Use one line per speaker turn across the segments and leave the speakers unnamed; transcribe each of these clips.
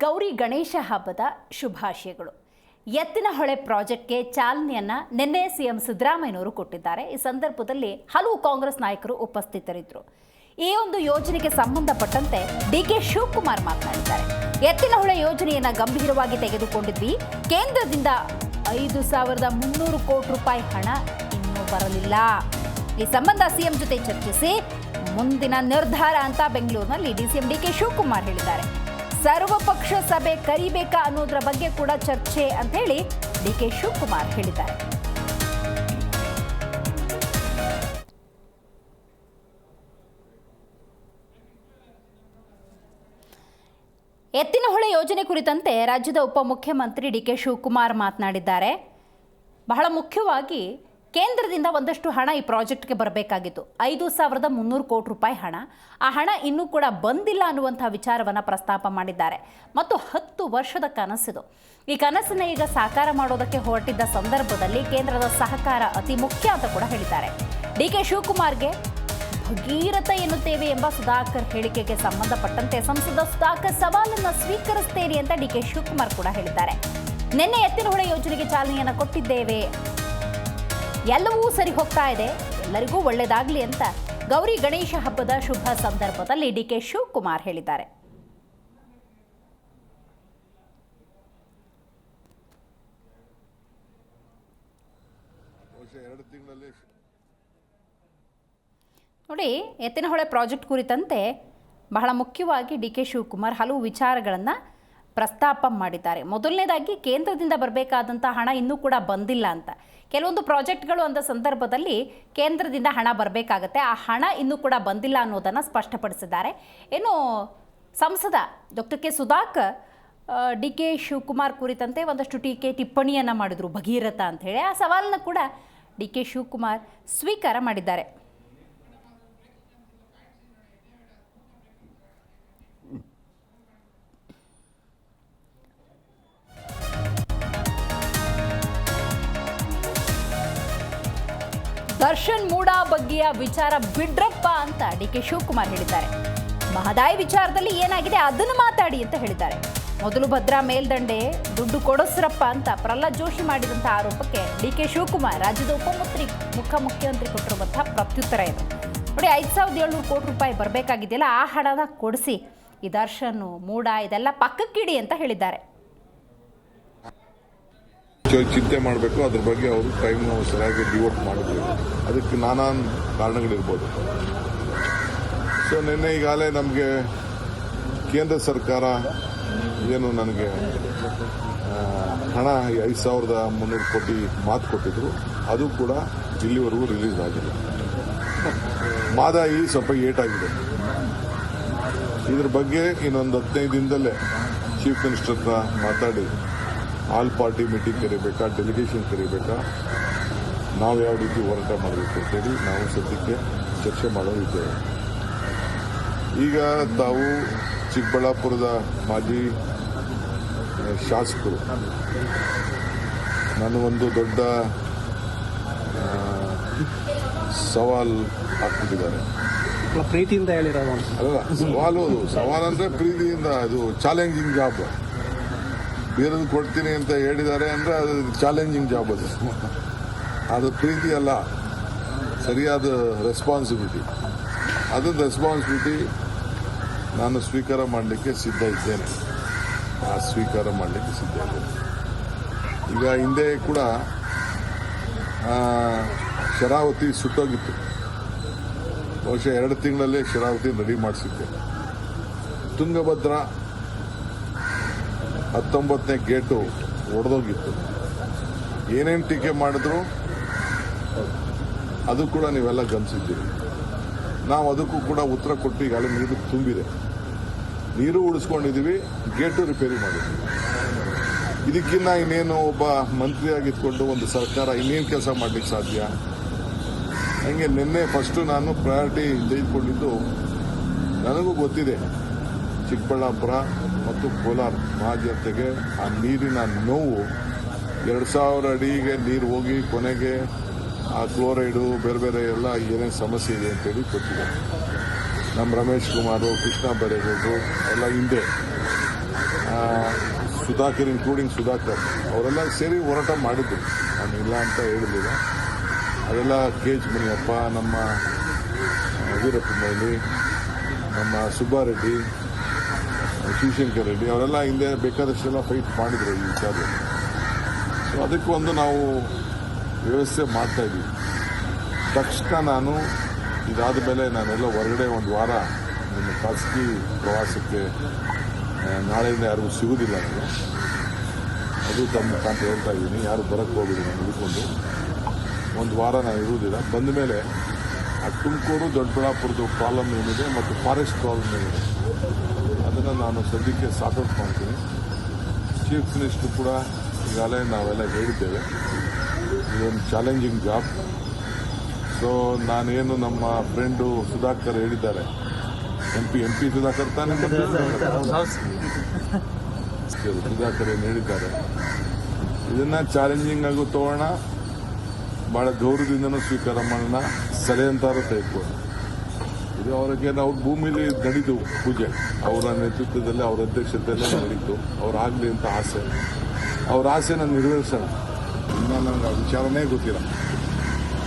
ಗೌರಿ ಗಣೇಶ ಹಬ್ಬದ ಶುಭಾಶಯಗಳು. ಎತ್ತಿನಹೊಳೆ ಪ್ರಾಜೆಕ್ಟ್ಗೆ ಚಾಲನೆಯನ್ನು ನಿನ್ನೆ ಸಿಎಂ ಸಿದ್ದರಾಮಯ್ಯನವರು ಕೊಟ್ಟಿದ್ದಾರೆ. ಈ ಸಂದರ್ಭದಲ್ಲಿ ಹಲವು ಕಾಂಗ್ರೆಸ್ ನಾಯಕರು ಉಪಸ್ಥಿತರಿದ್ದರು. ಈ ಒಂದು ಯೋಜನೆಗೆ ಸಂಬಂಧಪಟ್ಟಂತೆ ಡಿ ಕೆ ಶಿವಕುಮಾರ್ ಮಾತನಾಡಿದ್ದಾರೆ. ಎತ್ತಿನಹೊಳೆ ಯೋಜನೆಯನ್ನು ಗಂಭೀರವಾಗಿ ತೆಗೆದುಕೊಂಡಿದ್ವಿ. ಕೇಂದ್ರದಿಂದ ಐದು ಸಾವಿರದ ಮುನ್ನೂರು ಕೋಟಿ ರೂಪಾಯಿ ಹಣ ಇನ್ನೂ ಬರಲಿಲ್ಲ. ಈ ಸಂಬಂಧ ಸಿಎಂ ಜೊತೆ ಚರ್ಚಿಸಿ ಮುಂದಿನ ನಿರ್ಧಾರ ಅಂತ ಬೆಂಗಳೂರಿನಲ್ಲಿ ಡಿಸಿಎಂ ಡಿಕೆ ಶಿವಕುಮಾರ್ ಹೇಳಿದ್ದಾರೆ. ಸರ್ವಪಕ್ಷ ಸಭೆ ಕರಿಬೇಕಾ ಅನ್ನೋದ್ರ ಬಗ್ಗೆ ಕೂಡ ಚರ್ಚೆ ಅಂತ ಹೇಳಿ ಡಿಕೆ ಶಿವಕುಮಾರ್ ಹೇಳಿದ್ದಾರೆ. ಎತ್ತಿನಹೊಳೆ ಯೋಜನೆ ಕುರಿತಂತೆ ರಾಜ್ಯದ ಉಪಮುಖ್ಯಮಂತ್ರಿ ಡಿ ಕೆ ಶಿವಕುಮಾರ್ ಮಾತನಾಡಿದ್ದಾರೆ. ಬಹಳ ಮುಖ್ಯವಾಗಿ ಕೇಂದ್ರದಿಂದ ಒಂದಷ್ಟು ಹಣ ಈ ಪ್ರಾಜೆಕ್ಟ್ಗೆ ಬರಬೇಕಾಗಿತ್ತು. ಐದು ಸಾವಿರದ ಮುನ್ನೂರು ಕೋಟಿ ರೂಪಾಯಿ ಹಣ. ಆ ಹಣ ಇನ್ನೂ ಕೂಡ ಬಂದಿಲ್ಲ ಅನ್ನುವಂಥ ವಿಚಾರವನ್ನು ಪ್ರಸ್ತಾಪ ಮಾಡಿದ್ದಾರೆ. ಮತ್ತು ಹತ್ತು ವರ್ಷದ ಕನಸಿದು. ಈ ಕನಸನ್ನ ಈಗ ಸಾಕಾರ ಮಾಡೋದಕ್ಕೆ ಹೊರಟಿದ್ದ ಸಂದರ್ಭದಲ್ಲಿ ಕೇಂದ್ರದ ಸಹಕಾರ ಅತಿ ಮುಖ್ಯ ಅಂತ ಕೂಡ ಹೇಳಿದ್ದಾರೆ. ಡಿ ಕೆ ಶಿವಕುಮಾರ್ಗೆ ಭಗೀರಥ ಎನ್ನುತ್ತೇವೆ ಎಂಬ ಸುಧಾಕರ್ ಹೇಳಿಕೆಗೆ ಸಂಬಂಧಪಟ್ಟಂತೆ ಸಂಸದ ಸುಧಾಕರ್ ಸವಾಲನ್ನ ಸ್ವೀಕರಿಸುತ್ತೇನೆ ಅಂತ ಡಿ ಕೆ ಶಿವಕುಮಾರ್ ಕೂಡ ಹೇಳಿದ್ದಾರೆ. ನಿನ್ನೆ ಎತ್ತಿನಹೊಳೆ ಯೋಜನೆಗೆ ಚಾಲನೆಯನ್ನು ಕೊಟ್ಟಿದ್ದೇವೆ. ಎಲ್ಲವೂ ಸರಿ ಹೋಗ್ತಾ ಇದೆ. ಎಲ್ಲರಿಗೂ ಒಳ್ಳೆಯದಾಗಲಿ ಅಂತ ಗೌರಿ ಗಣೇಶ ಹಬ್ಬದ ಶುಭ ಸಂದರ್ಭದಲ್ಲಿ ಡಿ ಕೆ ಶಿವಕುಮಾರ್ ಹೇಳಿದ್ದಾರೆ. ನೋಡಿ ಎತ್ತಿನಹೊಳೆ ಪ್ರಾಜೆಕ್ಟ್ ಕುರಿತಂತೆ ಬಹಳ ಮುಖ್ಯವಾಗಿ ಡಿ ಕೆ ಶಿವಕುಮಾರ್ ಹಲವು ವಿಚಾರಗಳನ್ನು ಪ್ರಸ್ತಾಪ ಮಾಡಿದ್ದಾರೆ. ಮೊದಲನೇದಾಗಿ ಕೇಂದ್ರದಿಂದ ಬರಬೇಕಾದಂಥ ಹಣ ಇನ್ನೂ ಕೂಡ ಬಂದಿಲ್ಲ ಅಂತ. ಕೆಲವೊಂದು ಪ್ರಾಜೆಕ್ಟ್ಗಳು ಅಂದ ಸಂದರ್ಭದಲ್ಲಿ ಕೇಂದ್ರದಿಂದ ಹಣ ಬರಬೇಕಾಗತ್ತೆ. ಆ ಹಣ ಇನ್ನೂ ಕೂಡ ಬಂದಿಲ್ಲ ಅನ್ನೋದನ್ನು ಸ್ಪಷ್ಟಪಡಿಸಿದ್ದಾರೆ. ಏನು ಸಂಸದ doctor K Sudhakar D K Shivakumar ಕುರಿತಂತೆ ಒಂದಷ್ಟು ಟೀಕೆ ಟಿಪ್ಪಣಿಯನ್ನು ಮಾಡಿದರು ಭಗೀರಥ ಹೇಳಿ. ಆ ಸವಾಲನ್ನು ಕೂಡ ಡಿ ಕೆ ಶಿವಕುಮಾರ್ ಸ್ವೀಕಾರ ಮಾಡಿದ್ದಾರೆ. ದರ್ಶನ್ ಮೂಡಾ ಬಗ್ಗೆಯ ವಿಚಾರ ಬಿಡ್ರಪ್ಪ ಅಂತ ಡಿ ಕೆ ಶಿವಕುಮಾರ್ ಹೇಳಿದ್ದಾರೆ. ಮಹದಾಯಿ ವಿಚಾರದಲ್ಲಿ ಏನಾಗಿದೆ ಅದನ್ನು ಮಾತಾಡಿ ಅಂತ ಹೇಳಿದ್ದಾರೆ. ಮೊದಲು ಭದ್ರಾ ಮೇಲ್ದಂಡೆ ದುಡ್ಡು ಕೊಡಸ್ರಪ್ಪ ಅಂತ ಪ್ರಹ್ಲಾದ್ ಜೋಶಿ ಮಾಡಿದಂಥ ಆರೋಪಕ್ಕೆ ಡಿ ಕೆ ಶಿವಕುಮಾರ್ ರಾಜ್ಯದ ಉಪಮುಖ್ಯ ಮುಖ್ಯ ಮುಖ್ಯಮಂತ್ರಿ ಕೊಟ್ಟಿರುವಂತಹ ಪ್ರತ್ಯುತ್ತರ ಇದು ನೋಡಿ, ಐದು ಸಾವಿರದ ಏಳ್ನೂರು ಕೋಟಿ ರೂಪಾಯಿ ಬರಬೇಕಾಗಿದೆಯಲ್ಲ, ಆ ಹಣನ ಕೊಡಿಸಿ ಈ ದರ್ಶನ್, ಮೂಡ ಇದೆಲ್ಲ ಪಕ್ಕಕ್ಕಿಡಿ ಅಂತ ಹೇಳಿದ್ದಾರೆ.
ಚಿಂತೆ ಮಾಡಬೇಕು. ಅದ್ರ ಬಗ್ಗೆ ಅವರು ಟೈಮ್ ಸರಿಯಾಗಿ ಡಿವೋಟ್ ಮಾಡಿದ್ರು. ಅದಕ್ಕೆ ನಾನಾ ಕಾರಣಗಳಿರ್ಬೋದು. ಸೊ ನಿನ್ನೆ ಈಗಾಗಲೇ ನಮಗೆ ಕೇಂದ್ರ ಸರ್ಕಾರ ಏನು ನನಗೆ ಹಣ ಐದು ಸಾವಿರದ ಮುನ್ನೂರು ಕೋಟಿ ಮಾತು ಕೊಟ್ಟಿದ್ರು. ಅದು ಕೂಡ ಇಲ್ಲಿವರೆಗೂ ರಿಲೀಸ್ ಆಗಿಲ್ಲ. ಮಾದಾಯಿ ಸ್ವಲ್ಪ ಏಟಾಗಿದೆ. ಇದ್ರ ಬಗ್ಗೆ ಇನ್ನೊಂದು ಹದಿನೈದು ದಿನದಲ್ಲೇ ಚೀಫ್ ಮಿನಿಸ್ಟರ್ ಹತ್ರ ಮಾತಾಡಿ ಆಲ್ ಪಾರ್ಟಿ ಮೀಟಿಂಗ್ ಕರಿಬೇಕಾ ಡೆಲಿಗೇಷನ್ ಕರಿಬೇಕಾ? ನಾವು ಯಾವ ರೀತಿ ಹೋರಾಟ ಮಾಡಬೇಕು ಅಂತೇಳಿ ನಾವು ಸದ್ಯಕ್ಕೆ ಚರ್ಚೆ ಮಾಡೋರಿದ್ದೇವೆ ಈಗ ತಾವು ಚಿಕ್ಕಬಳ್ಳಾಪುರದ ಮಾಜಿ ಶಾಸಕರು. ನಾನು ಒಂದು ದೊಡ್ಡ ಸವಾಲು ಹಾಕ್ಬಿಟ್ಟಿದ್ದಾರೆ.
ಪ್ರೀತಿಯಿಂದ ಹೇಳಿರೋದು
ಅಲ್ಲ ಸವಾಲು ಸವಾಲ್ ಅಂದ್ರೆ ಪ್ರೀತಿಯಿಂದ ಅದು ಚಾಲೆಂಜಿಂಗ್ ಜಾಬ್ ಬೇರೆದು ಕೊಡ್ತೀನಿ ಅಂತ ಹೇಳಿದ್ದಾರೆ ಅಂದರೆ ಅದು ಚಾಲೆಂಜಿಂಗ್ ಜಾಬ್ ಅದು. ಅದು ಪ್ರೀತಿ ಅಲ್ಲ, ಸರಿಯಾದ ರೆಸ್ಪಾನ್ಸಿಬಿಲಿಟಿ ಅದನ್ನ ರೆಸ್ಪಾನ್ಸಿಬಿಲಿಟಿ ನಾನು ಸ್ವೀಕಾರ ಮಾಡಲಿಕ್ಕೆ ಸಿದ್ಧ ಇದ್ದೇನೆ. ಆ ಸ್ವೀಕಾರ ಮಾಡಲಿಕ್ಕೆ ಸಿದ್ಧ ಇದ್ದೇನೆ. ಈಗ ಹಿಂದೆ ಕೂಡ ಶರಾವತಿ ಸುಟ್ಟೋಗಿತ್ತು. ಬಹುಶಃ ಎರಡು ತಿಂಗಳಲ್ಲೇ ಶರಾವತಿ ರೆಡಿ ಮಾಡಿಸಿದ್ದೆ. ತುಂಗಭದ್ರಾ ಹತ್ತೊಂಬತ್ತನೇ ಗೇಟು ಒಡೆದೋಗಿತ್ತು. ಏನೇನು ಟೀಕೆ ಮಾಡಿದ್ರು? ಅದು ಕೂಡ ನೀವೆಲ್ಲ ಗಮನಿಸಿದ್ದೀರಿ. ನಾವು ಅದಕ್ಕೂ ಕೂಡ ಉತ್ತರ ಕೊಟ್ಟು ಈಗಾಗಲೇ ನೀರು ತುಂಬಿದೆ. ನೀರು ಉಳಿಸ್ಕೊಂಡಿದ್ದೀವಿ ಗೇಟು ರಿಪೇರಿ ಮಾಡಿದ್ವಿ. ಇದಕ್ಕಿನ್ನ ಇನ್ನೇನು ಒಬ್ಬ ಮಂತ್ರಿಯಾಗಿದ್ಕೊಂಡು ಒಂದು ಸರ್ಕಾರ ಇನ್ನೇನು ಕೆಲಸ ಮಾಡಲಿಕ್ಕೆ ಸಾಧ್ಯ? ಹಂಗೆ ನಿನ್ನೆ ಫಸ್ಟು ನಾನು ಪ್ರಯಾರಿಟಿ ತೆಗೆದುಕೊಂಡಿದ್ದು ನನಗೂ ಗೊತ್ತಿದೆ. ಚಿಕ್ಕಬಳ್ಳಾಪುರ ಮತ್ತು ಕೋಲಾರ ಮಹಾಜನತೆಗೆ ಆ ನೀರಿನ ನೋವು ಎರಡು ಸಾವಿರ ಅಡಿಗೆ ನೀರು ಹೋಗಿ ಕೊನೆಗೆ ಆ ಕ್ಲೋರೈಡು, ಬೇರೆ ಬೇರೆ ಎಲ್ಲ ಏನೇನು ಸಮಸ್ಯೆ ಇದೆ ಅಂತೇಳಿ ಗೊತ್ತಿದೆ ನಮ್ಮ ರಮೇಶ್ ಕುಮಾರು, ಕೃಷ್ಣ ಬೈರೇಗೌಡರು ಎಲ್ಲ ಹಿಂದೆ. ಸುಧಾಕರ್ ಇನ್ಕ್ಲೂಡಿಂಗ್ ಸುಧಾಕರ್, ಅವರೆಲ್ಲ ಸೇರಿ ಹೋರಾಟ ಮಾಡಿದ್ರು. ನಾನು ಇಲ್ಲ ಅಂತ ಹೇಳಲಿಲ್ಲ ಅದೆಲ್ಲ ಕೆ ಎಚ್ ಮುನಿಯಪ್ಪ, ನಮ್ಮ ವೀರಪ್ಪ ಮೊಯ್ಲಿ, ನಮ್ಮ ಸುಬ್ಬಾರೆಡ್ಡಿ ಶಿವಶಂಕರ್ ರೆಡ್ಡಿ ಅವರೆಲ್ಲ ಹಿಂದೆ ಬೇಕಾದಷ್ಟೆಲ್ಲ ಫೈಟ್ ಮಾಡಿದರು ಈ ವಿಚಾರದಲ್ಲಿ. ಸೊ ಅದಕ್ಕೆ ಒಂದು ನಾವು ವ್ಯವಸ್ಥೆ ಮಾಡ್ತಾ ಇದ್ದೀವಿ. ತಕ್ಷಣ ನಾನು ಇದಾದ ಮೇಲೆ ನಾನೆಲ್ಲ ಹೊರಗಡೆ ಒಂದು ವಾರ ನಿಮ್ಮ ಖಾಸಗಿ ಪ್ರವಾಸಕ್ಕೆ ನಾಳೆಯಿಂದ ಯಾರಿಗೂ ಸಿಗುವುದಿಲ್ಲ ನನಗೆ ಅದು ತಮ್ಮ ಮುಖಾಂತರ ಹೇಳ್ತಾ ಇದ್ದೀನಿ. ಯಾರು ಬರೋಕ್ಕೆ ಹೋಗಿದ್ದೀನಿ ನಾನು ಹುಡುಕೊಂಡು ಒಂದು ವಾರ ನಾನು ಇರುವುದಿಲ್ಲ. ಬಂದ ಮೇಲೆ ಆ ತುಮಕೂರು ದೊಡ್ಡಬಳ್ಳಾಪುರದ ಪ್ರಾಬ್ಲಮ್ ಏನಿದೆ ಮತ್ತು ಫಾರೆಸ್ಟ್ ಪ್ರಾಬ್ಲಮ್ ಏನಿದೆ. ಅದನ್ನು ನಾನು ಸದ್ಯಕ್ಕೆ ಸಾಕೌಟ್ ಮಾಡ್ತೀನಿ ಚೀಫ್ ಮಿನಿಸ್ಟರ್ ಕೂಡ ಈಗಾಗಲೇ ನಾವೆಲ್ಲ ಹೇಳಿದ್ದೇವೆ. ಇದೊಂದು ಚಾಲೆಂಜಿಂಗ್ ಜಾಬ್ ಸೊ ನಾನೇನು ನಮ್ಮ ಫ್ರೆಂಡು ಸುಧಾಕರ್ ಹೇಳಿದ್ದಾರೆ. M P M P Sudhakar ತಾನೇ ಸುಧಾಕರ್ ಏನು ಹೇಳಿದ್ದಾರೆ? ಇದನ್ನು ಚಾಲೆಂಜಿಂಗ್ ಆಗು ತಗೋಣ ಭಾಳ ಗೌರವದಿಂದನೂ ಸ್ವೀಕಾರ ಮಾಡೋಣ ಸಲಹೆ ಅಂತಾರು ತೆಗೆದುಕೊಳ್ಳೋಣ ಇದು ಅವರಿಗೆ ಅವ್ರ ಭೂಮಿಲಿ ನಡೀತು ಪೂಜೆ. ಅವರ ನೇತೃತ್ವದಲ್ಲಿ ಅವರ ಅಧ್ಯಕ್ಷತೆಯಲ್ಲೇ ನಡೀತು. ಅವ್ರು ಆಗಲಿ ಅಂತ ಆಸೆ. ಅವ್ರ ಆಸೆನ ನೆರವೇರಿಸೋಣ. ಇನ್ನೂ ನನಗೆ ಆ ವಿಚಾರನೇ ಗೊತ್ತಿಲ್ಲ.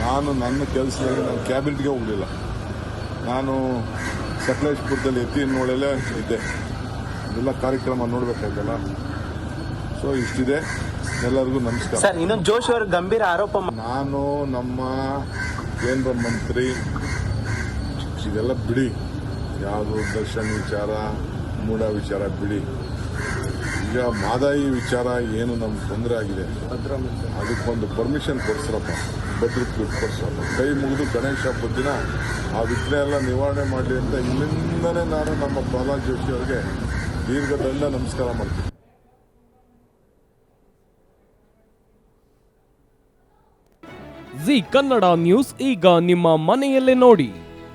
ನಾನು ನನ್ನ ಕೆಲಸದಲ್ಲಿ ನಾನು ಕ್ಯಾಬಿನೆಟ್ಗೆ ಹೋಗಲಿಲ್ಲ. ನಾನು ಸಕಲೇಶ್ಪುರದಲ್ಲಿ ಎತ್ತಿನೊಳಲ್ಲೇ ಇದ್ದೆ. ಇದೆಲ್ಲ ಕಾರ್ಯಕ್ರಮ ನೋಡಬೇಕಾಯ್ತಲ್ಲ? ಸೊ ಇಷ್ಟಿದೆ. ಎಲ್ಲರಿಗೂ ನಮಸ್ಕಾರ.
ಸರ್ ಇನ್ನೊಂದು ಜೋಶ್ ಅವರು ಗಂಭೀರ ಆರೋಪ
ನಾನು ನಮ್ಮ ಕೇಂದ್ರ ಮಂತ್ರಿ ಇದೆಲ್ಲ ಬಿಡಿ ಯಾವುದು ದರ್ಶನ್ ವಿಚಾರ ಮೂಡ ವಿಚಾರ ಬಿಡಿ ಈಗ ಮಾದಾಯಿ ವಿಚಾರ ಏನು ನಮ್ಗೆ ತೊಂದರೆ ಆಗಿದೆ ಅದಕ್ಕೊಂದು ಪರ್ಮಿಷನ್ ಕೊಡ್ಸ್ರಪ್ಪ ಭದ್ರತೆ ಕೊಡ್ಸ್ರಪ್ಪ ಕೈ ಮುಗಿದು ಗಣೇಶ ಹಬ್ಬದ ದಿನ ಆ ವಿಘ್ನ ಎಲ್ಲ ನಿವಾರಣೆ ಮಾಡಲಿ ಅಂತ ಇಲ್ಲಿಂದನೇ ನಾನು ನಮ್ಮ ಪ್ರಹ್ಲಾದ್ ಜೋಶಿ ಅವರಿಗೆ ದೀರ್ಘದಂಡ ನಮಸ್ಕಾರ ಮಾಡ್ತೀನಿ
ಜಿ ಕನ್ನಡ ನ್ಯೂಸ್ ಈಗ ನಿಮ್ಮ ಮನೆಯಲ್ಲೇ ನೋಡಿ.